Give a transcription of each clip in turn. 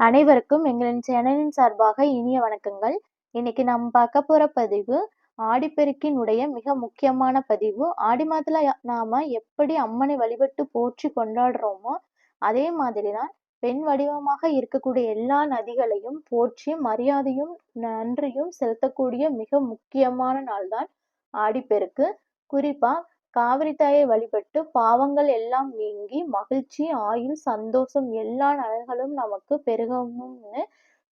அனைவருக்கும் எங்களின் சேனலின் சார்பாக இனிய வணக்கங்கள். இன்னைக்கு நாம் பார்க்க போற பதிவு ஆடிப்பெருக்கினுடைய மிக முக்கியமான பதிவு. ஆடி மாதத்துல நாம எப்படி அம்மனை வழிபட்டு போற்றி கொண்டாடுறோமோ அதே மாதிரிதான் பெண் வடிவமாக இருக்கக்கூடிய எல்லா நதிகளையும் போற்றி மரியாதையும் நன்றியும் செலுத்தக்கூடிய மிக முக்கியமான நாள் தான் ஆடிப்பெருக்கு. குறிப்பா காவிரி தாயை வழிபட்டு பாவங்கள் எல்லாம் நீங்கி மகிழ்ச்சி ஆயுள் சந்தோஷம் எல்லா நலன்களும் நமக்கு பெருகணும்னு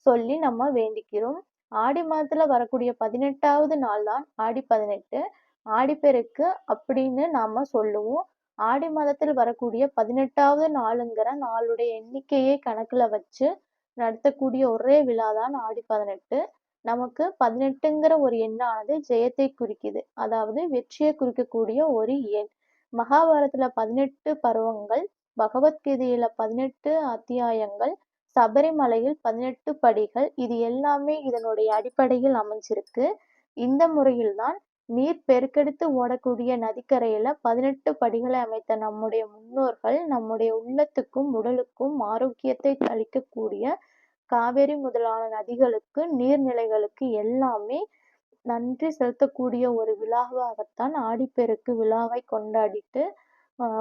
சொல்லி நம்ம வேண்டிக்கிறோம். ஆடி மாதத்துல வரக்கூடிய பதினெட்டாவது நாள் தான் ஆடி பதினெட்டு. ஆடிப்பெருக்கு அப்படின்னு நாம சொல்லுவோம். ஆடி மாதத்தில் வரக்கூடிய பதினெட்டாவது நாளுங்கிற நாளுடைய எண்ணிக்கையை கணக்குல வச்சு நடத்தக்கூடிய ஒரே விழா தான் ஆடி பதினெட்டு. நமக்கு பதினெட்டுங்கிற ஒரு எண்ணானது ஜெயத்தை குறிக்குது. அதாவது வெற்றியை குறிக்கக்கூடிய ஒரு எண். மகாபாரதத்துல பதினெட்டு பருவங்கள் பகவத்கீதையில பதினெட்டு அத்தியாயங்கள் சபரிமலையில் பதினெட்டு படிகள் இது எல்லாமே இதனுடைய அடிப்படையில் அமைஞ்சிருக்கு. இந்த முறையில்தான் நீர் பெருக்கெடுத்து ஓடக்கூடிய நதிக்கரையில பதினெட்டு படிகளை அமைத்த நம்முடைய முன்னோர்கள் நம்முடைய உள்ளத்துக்கும் உடலுக்கும் ஆரோக்கியத்தை அளிக்கக்கூடிய காவேரி முதலான நதிகளுக்கு நீர்நிலைகளுக்கு எல்லாமே நன்றி செலுத்தக்கூடிய ஒரு விழாவாகத்தான் ஆடிப்பெருக்கு விழாவை கொண்டாடிட்டு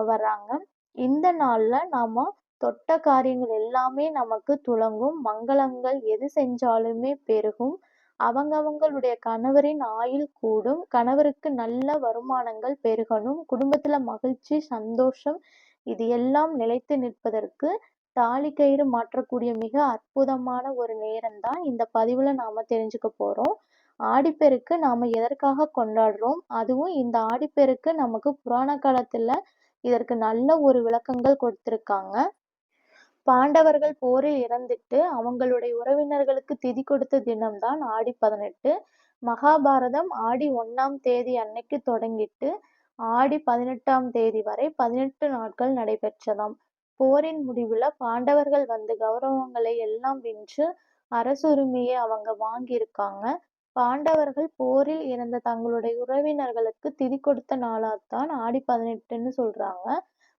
வர்றாங்க. இந்த நாள்ல நாம தொட்ட காரியங்கள் எல்லாமே நமக்கு துளங்கும். மங்களங்கள் எது செஞ்சாலுமே பெருகும். அவங்கவங்களுடைய கணவரின் ஆயுள் கூடும். கணவருக்கு நல்ல வருமானங்கள் பெருகணும். குடும்பத்துல மகிழ்ச்சி சந்தோஷம் இது எல்லாம் நிலைத்து நிற்பதற்கு தாலி கயிறு மாற்றக்கூடிய மிக அற்புதமான ஒரு நேரம் தான் இந்த பதிவுல நாம தெரிஞ்சுக்க போறோம். ஆடிப்பெருக்கு நாம எதற்காக கொண்டாடுறோம்? அதுவும் இந்த ஆடிப்பெருக்கு நமக்கு புராண காலத்துல இதற்கு நல்ல ஒரு விளக்கங்கள் கொடுத்திருக்காங்க. பாண்டவர்கள் போரில் இறந்துட்டு அவங்களுடைய உறவினர்களுக்கு திதி கொடுத்த தினம்தான் ஆடி பதினெட்டு. மகாபாரதம் ஆடி ஒன்னாம் தேதி அன்னைக்கு தொடங்கிட்டு ஆடி பதினெட்டாம் தேதி வரை பதினெட்டு நாட்கள் நடைபெற்றதாம். போரின் முடிவுல பாண்டவர்கள் வந்து கௌரவங்களை எல்லாம் வென்று அரசுரிமையை அவங்க வாங்கியிருக்காங்க. பாண்டவர்கள் போரில் இறந்த தங்களுடைய உறவினர்களுக்கு திதி கொடுத்த நாளாத்தான் ஆடி பதினெட்டுன்னு சொல்றாங்க.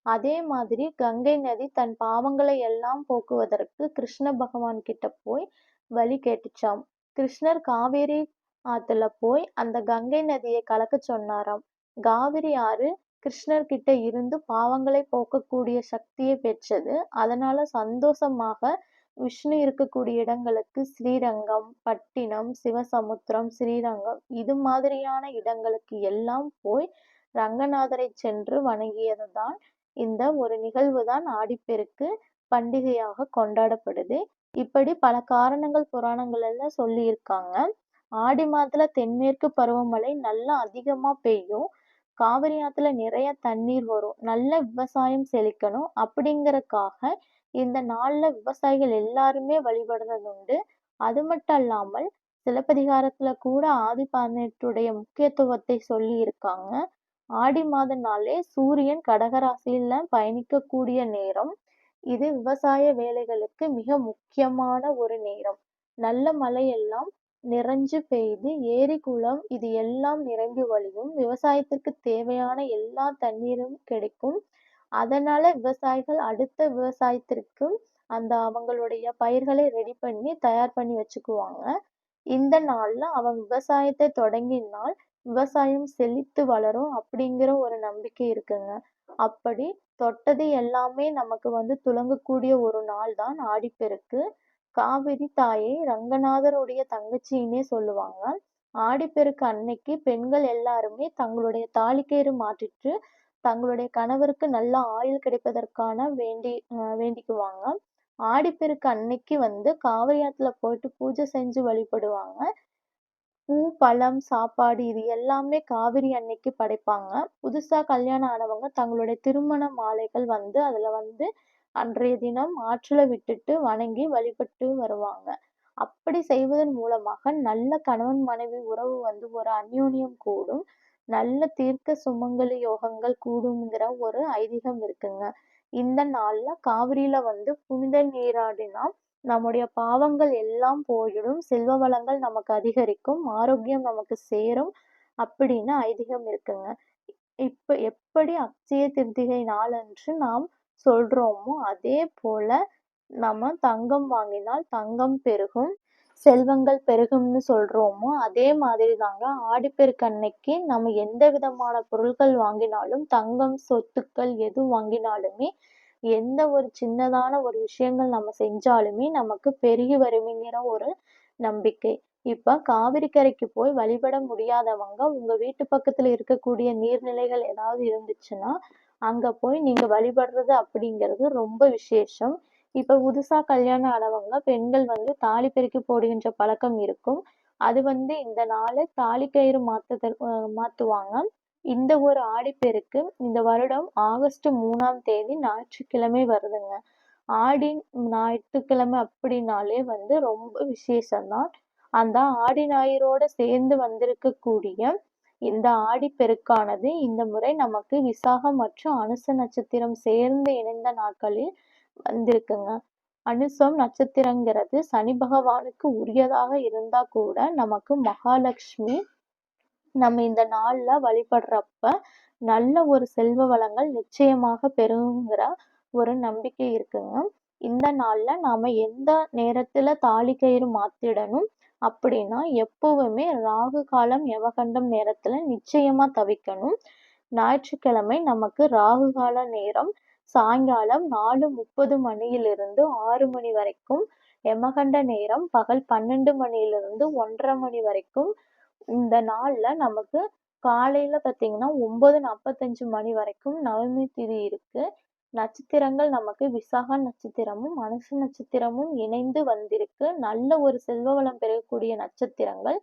அதே மாதிரி கங்கை நதி தன் பாவங்களை எல்லாம் போக்குவதற்கு கிருஷ்ண பகவான் கிட்ட போய் வழி கேட்டுச்சாம். கிருஷ்ணர் காவேரி ஆத்துல போய் அந்த கங்கை நதியை கலக்க சொன்னாராம். காவிரி ஆறு கிருஷ்ணர் கிட்ட இருந்து பாவங்களை போக்கக்கூடிய சக்தியை பெற்றது. அதனால சந்தோஷமாக விஷ்ணு இருக்கக்கூடிய இடங்களுக்கு ஸ்ரீரங்கம் பட்டினம் சிவசமுத்திரம் ஸ்ரீரங்கம் இது மாதிரியான இடங்களுக்கு எல்லாம் போய் ரங்கநாதரை சென்று வணங்கியது தான் இந்த ஒரு நிகழ்வு தான் ஆடிப்பெருக்கு பண்டிகையாக கொண்டாடப்படுது. இப்படி பல காரணங்கள் புராணங்கள் எல்லாம் சொல்லியிருக்காங்க. ஆடி மாதத்துல தென்மேற்கு பருவமழை நல்லா அதிகமா பெய்யும். காவிரி ஆத்துல நிறைய தண்ணீர் வரும். நல்ல விவசாயம் செழிக்கணும். அப்படிங்கறக்காக இந்த நாள்ல விவசாயிகள் எல்லாருமே வழிபடுறது உண்டு. அது மட்டும் அல்லாமல் சிலப்பதிகாரத்துல கூட ஆதி பதினெட்டுடைய முக்கியத்துவத்தை சொல்லி இருக்காங்க ஆடி மாத நாளே சூரியன் கடகராசியில பயணிக்கக்கூடிய நேரம். இது விவசாய வேலைகளுக்கு மிக முக்கியமான ஒரு நேரம். நல்ல மழையெல்லாம் நிறைஞ்சு பெய்து ஏரி குளம் இது எல்லாம் நிரம்பி வழியும். விவசாயத்திற்கு தேவையான எல்லா தண்ணீரும் கிடைக்கும். அதனால விவசாயிகள் அடுத்த விவசாயத்திற்கு அந்த அவங்களுடைய பயிர்களை ரெடி பண்ணி தயார் பண்ணி வச்சுக்குவாங்க. இந்த நாள்ல அவங்க விவசாயத்தை தொடங்கினால் விவசாயம் செழித்து வளரும் அப்படிங்கிற ஒரு நம்பிக்கை இருக்குங்க. அப்படி தொட்டது எல்லாமே நமக்கு வந்து துலங்கக்கூடிய ஒரு நாள் தான் ஆடிப்பெருக்கு. காவிரி தாயை ரங்கநாதருடைய தங்கச்சின்னே சொல்லுவாங்க ஆடிப்பெருக்கு அன்னைக்கு பெண்கள் எல்லாருமே தங்களுடைய தாலிக்கயிறு மாற்றிட்டு தங்களுடைய கணவருக்கு நல்ல ஆயுள் கிடைப்பதற்கான வேண்டி வேண்டிக்குவாங்க ஆடிப்பெருக்கு அன்னைக்கு வந்து காவிரி ஆத்துல போயிட்டு பூஜை செஞ்சு வழிபடுவாங்க. பூ பழம் சாப்பாடு இது எல்லாமே காவிரி அன்னைக்கு படைப்பாங்க. புதுசா கல்யாணம் ஆனவங்க தங்களுடைய திருமண மாலைகள் வந்து அதுல வந்து அன்றைய தினம் ஆற்றலை விட்டுட்டு வணங்கி வழிபட்டு வருவாங்க. அப்படி செய்வதன் மூலமாக நல்ல கணவன் மனைவி உறவு வந்து ஒரு அந்யோன்யம் கூடும். நல்ல தீர்க்க சுமங்கலி யோகங்கள் கூடுங்கிற ஒரு ஐதீகம் இருக்குங்க. இந்த நாள்ல காவிரியில வந்து புனித நீராடினா நம்முடைய பாவங்கள் எல்லாம் போயிடும். செல்வ வளங்கள் நமக்கு அதிகரிக்கும். ஆரோக்கியம் நமக்கு சேரும் அப்படின்னு ஐதீகம் இருக்குங்க. இப்ப எப்படி அக்ஷய திருத்திகை நாளன்று நாம் சொல்றோமோ அதே போல நம்ம தங்கம் வாங்கினால் தங்கம் பெருகும் செல்வங்கள் பெருகும்னு சொல்றோமோ அதே மாதிரி தாங்க ஆடிப்பெருக்கு அன்னைக்கு நம்ம எந்த விதமான பொருட்கள் வாங்கினாலும் தங்கம் சொத்துக்கள் எது வாங்கினாலுமே எந்த ஒரு சின்னதான ஒரு விஷயங்கள் நம்ம செஞ்சாலுமே நமக்கு பெருகி வருமிங்கிற ஒரு நம்பிக்கை. இப்ப காவிரி கரைக்கு போய் வழிபட முடியாதவங்க உங்க வீட்டு பக்கத்துல இருக்கக்கூடிய நீர்நிலைகள் ஏதாவது இருந்துச்சுன்னா அங்கே போய் நீங்கள் வழிபடுறது அப்படிங்கிறது ரொம்ப விசேஷம். இப்போ புதுசாக கல்யாணம் ஆனவங்க பெண்கள் வந்து தாலி பெருக்கி போடுகின்ற பழக்கம் இருக்கும். அது வந்து இந்த நாளை தாலி கயிறு மாத்துதல் மாற்றுவாங்க இந்த ஒரு ஆடிப்பெருக்கு இந்த வருடம் ஆகஸ்ட் மூணாம் தேதி ஞாயிற்றுக்கிழமை வருதுங்க. ஆடி ஞாயிற்றுக்கிழமை அப்படின்னாலே வந்து ரொம்ப விசேஷம்தான். அந்த ஆடி ஞாயிறோட சேர்ந்து வந்திருக்கக்கூடிய இந்த ஆடிப்பெருக்கானது இந்த முறை நமக்கு விசாகம் மற்றும் அனுச நட்சத்திரம் சேர்ந்து இணைந்த நாட்களில் வந்திருக்குங்க. அனுசம் நட்சத்திரங்கிறது சனி பகவானுக்கு உரியதாக இருந்தா கூட நமக்கு மகாலட்சுமி நம்ம இந்த நாள்ல வழிபடுறப்ப நல்ல ஒரு செல்வ வளங்கள் நிச்சயமாக பெறுங்கிற ஒரு நம்பிக்கை இருக்குங்க. இந்த நாள்ல நாம எந்த நேரத்துல தாலி கயிறு மாத்திடணும் அப்படின்னா எப்பவுமே ராகு காலம் யவகண்டம் நேரத்துல நிச்சயமா தவிக்கணும். ஞாயிற்றுக்கிழமை நமக்கு ராகு கால நேரம் சாயங்காலம் நாலு முப்பது மணியிலிருந்து ஆறு மணி வரைக்கும். யமகண்ட நேரம் பகல் பன்னெண்டு மணியிலிருந்து ஒன்றரை மணி வரைக்கும். இந்த நாள்ல நமக்கு காலையில பார்த்தீங்கன்னா ஒன்பது நாற்பத்தஞ்சு மணி வரைக்கும் நவமி திதி இருக்கு. நட்சத்திரங்கள் நமக்கு விசாக நட்சத்திரமும் மனுஷ நட்சத்திரமும் இணைந்து வந்திருக்கு. நல்ல ஒரு செல்வ வளம் பெறக்கூடிய நட்சத்திரங்கள்.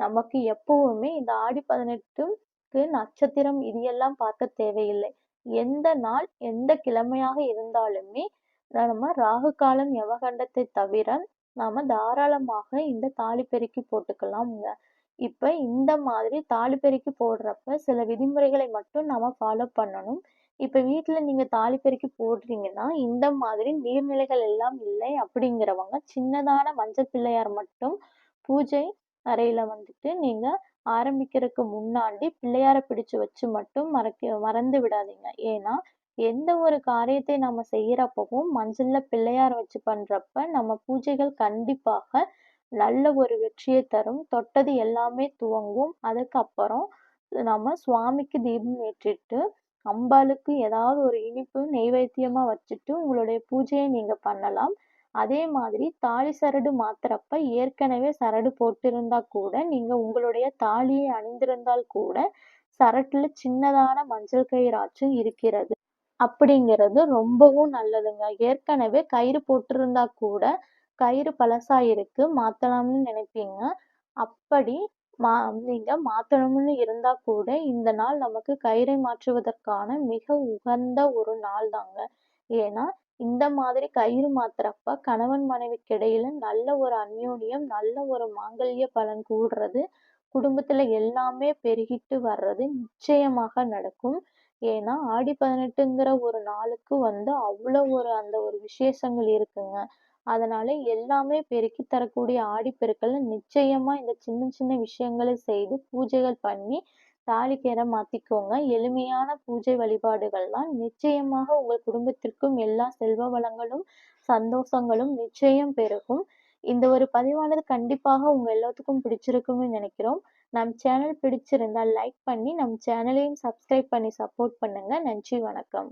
நமக்கு எப்பவுமே இந்த ஆடி பதினெட்டுக்கு நட்சத்திரம் இது எல்லாம் பார்க்க தேவையில்லை. எந்த நாள் எந்த கிழமையாக இருந்தாலுமே நம்ம ராகு காலம் யமகண்டத்தை தவிர நாம தாராளமாக இந்த தாலி பெருக்கி போட்டுக்கலாம்ங்க. இப்ப இந்த மாதிரி தாலி பெருக்கி போடுறப்ப சில விதிமுறைகளை மட்டும் நாம ஃபாலோ பண்ணணும். இப்ப வீட்டுல நீங்க தாலி பெருக்கி போடுறீங்கன்னா இந்த மாதிரி நீர்நிலைகள் எல்லாம் இல்லை அப்படிங்கிறவங்க சின்னதான மஞ்சள் பிள்ளையார் மட்டும் பூஜை அறையில வந்துட்டு நீங்க ஆரம்பிக்கிறதுக்கு முன்னாடி பிள்ளையார பிடிச்சு வச்சு மட்டும் மறக்க மறந்து விடாதீங்க. ஏன்னா எந்த ஒரு காரியத்தை நம்ம செய்யறப்பவும் மஞ்சள்ல பிள்ளையார் வச்சு பண்றப்ப நம்ம பூஜைகள் கண்டிப்பாக நல்ல ஒரு வெற்றியை தரும். தொட்டது எல்லாமே துவங்கும். அதுக்கப்புறம் நம்ம சுவாமிக்கு தீபம் ஏற்றிட்டு அம்பாளுக்கு ஏதாவது ஒரு இனிப்பு நெய்வேத்தியமா வச்சுட்டு உங்களுடைய பூஜையை நீங்க பண்ணலாம். அதே மாதிரி தாலி சரடு மாத்துறப்ப ஏற்கனவே சரடு போட்டிருந்தா கூட நீங்க உங்களுடைய தாலியை அணிந்திருந்தால் கூட சரட்டுல சின்னதான மஞ்சள் கயிறாச்சும் இருக்கிறது. அப்படிங்கிறது ரொம்பவும் நல்லதுங்க. ஏற்கனவே கயிறு போட்டிருந்தா கூட கயிறு பழசா இருக்கு மாத்தலாம்னு நினைப்பீங்க. அப்படி மா நீங்க மாத்தணும்னு இருந்தா கூட இந்த நாள் நமக்கு கயிறை மாற்றுவதற்கான மிக உகந்த ஒரு நாள் தாங்க. ஏன்னா இந்த மாதிரி கயிறு மாத்துறப்ப கணவன் மனைவிக்கு இடையில நல்ல ஒரு அந்யோன்யம் நல்ல ஒரு மாங்கல்ய பலன் கூடுறது குடும்பத்துல எல்லாமே பெருகிட்டு வர்றது நிச்சயமாக நடக்கும். ஏன்னா ஆடி பதினெட்டுங்கிற ஒரு நாளுக்கு வந்து அவ்வளவு ஒரு அந்த ஒரு விசேஷங்கள் இருக்குங்க. அதனால எல்லாமே பெருக்கி தரக்கூடிய ஆடிப்பெருக்கள்ல நிச்சயமா இந்த சின்ன சின்ன விஷயங்களை செய்து பூஜைகள் பண்ணி தாலிக்கயிறை மாத்திக்கோங்க. எளிமையான பூஜை வழிபாடுகள்லாம் நிச்சயமாக உங்கள் குடும்பத்திற்கும் எல்லா செல்வ வளங்களும் சந்தோஷங்களும் நிச்சயம் பெருகும். இந்த ஒரு பதிவானது கண்டிப்பாக உங்க எல்லாத்துக்கும் பிடிச்சிருக்கும்னு நினைக்கிறோம். நம் சேனல் பிடிச்சிருந்தா லைக் பண்ணி நம் சேனலையும் சப்ஸ்கிரைப் பண்ணி சப்போர்ட் பண்ணுங்க. நன்றி வணக்கம்.